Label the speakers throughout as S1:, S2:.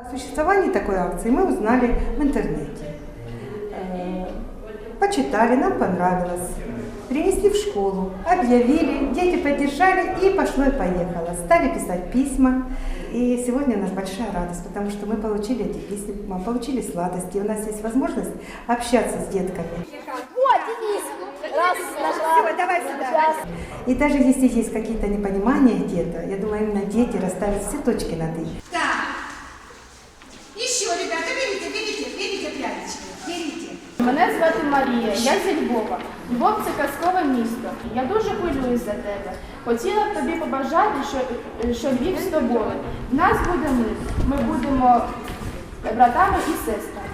S1: О существовании такой акции мы узнали в интернете. Э, Почитали, нам понравилось. Принесли в школу, объявили, дети поддержали и пошло и поехало. Стали писать письма. И сегодня у нас большая радость, потому что мы получили эти письма, получили сладости. У нас есть возможность общаться с детками.
S2: Вот, Денис! Раз, нажала.
S1: давай сюда. И даже если есть какие-то непонимания где-то, я думаю, именно дети расставят все точки над «и».
S3: Мене звати Марія, я зі Львова. Львов це казкове місто. Я дуже хвилююсь за тебе. Хотіла б тобі побажати, що, що Львів з тобою. Нас буде мир. Ми будемо братами і сестрами.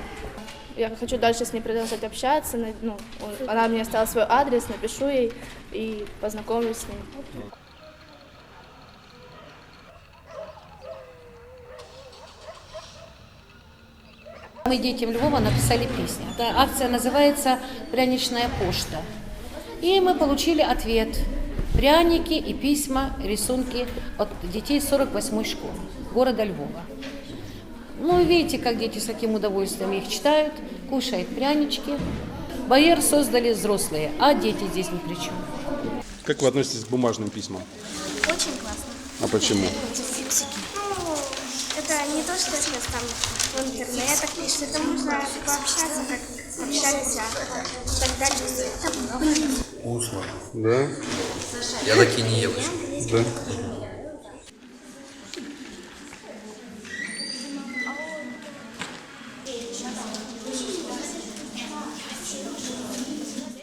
S3: Я хочу дальше с ней продолжать общаться. на- Ну, он- она мне оставила адрес, напишу ей и познакомлюсь с ней.
S4: Мы детям Львова написали песню. Эта акция называется «Пряничная почта». И мы получили ответ. Пряники и письма, рисунки от детей 48-й школы города Львова. Ну, видите, как дети с каким удовольствием их читают, кушают прянички. Байер создали взрослые, а дети здесь ни при чем.
S5: Как вы относитесь к бумажным письмам?
S2: Очень классно.
S5: А почему?
S2: Ну, это не то, что сейчас там в интернетах пишут, это можно пообщаться, как общались, а тогда люди.
S5: Да?
S6: Я такие не ем.
S5: Да.